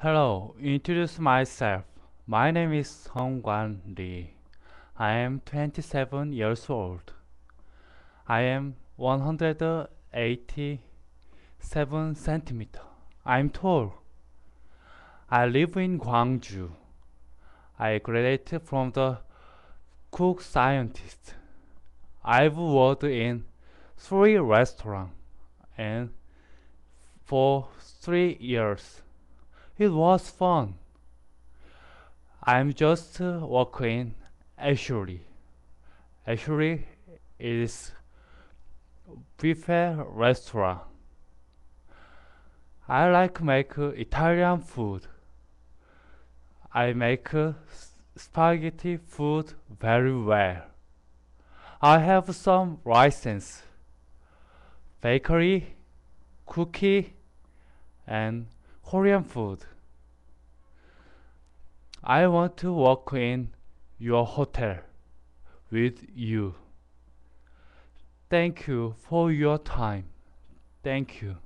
Hello, introduce myself. My name is Song Guan Lee. I am 27 years old. I am 187 centimeter. I'm tall. I live in Gwangju. I graduated from the cook scientist. I've worked in three restaurants and for three years. It was fun. I'm just working Ashley. Ashley is buffet restaurant. I like make Italian food. I make spaghetti food very well. I have some license, bakery, cookie, and Korean food. I want to work in your hotel with you. Thank you for your time. Thank you.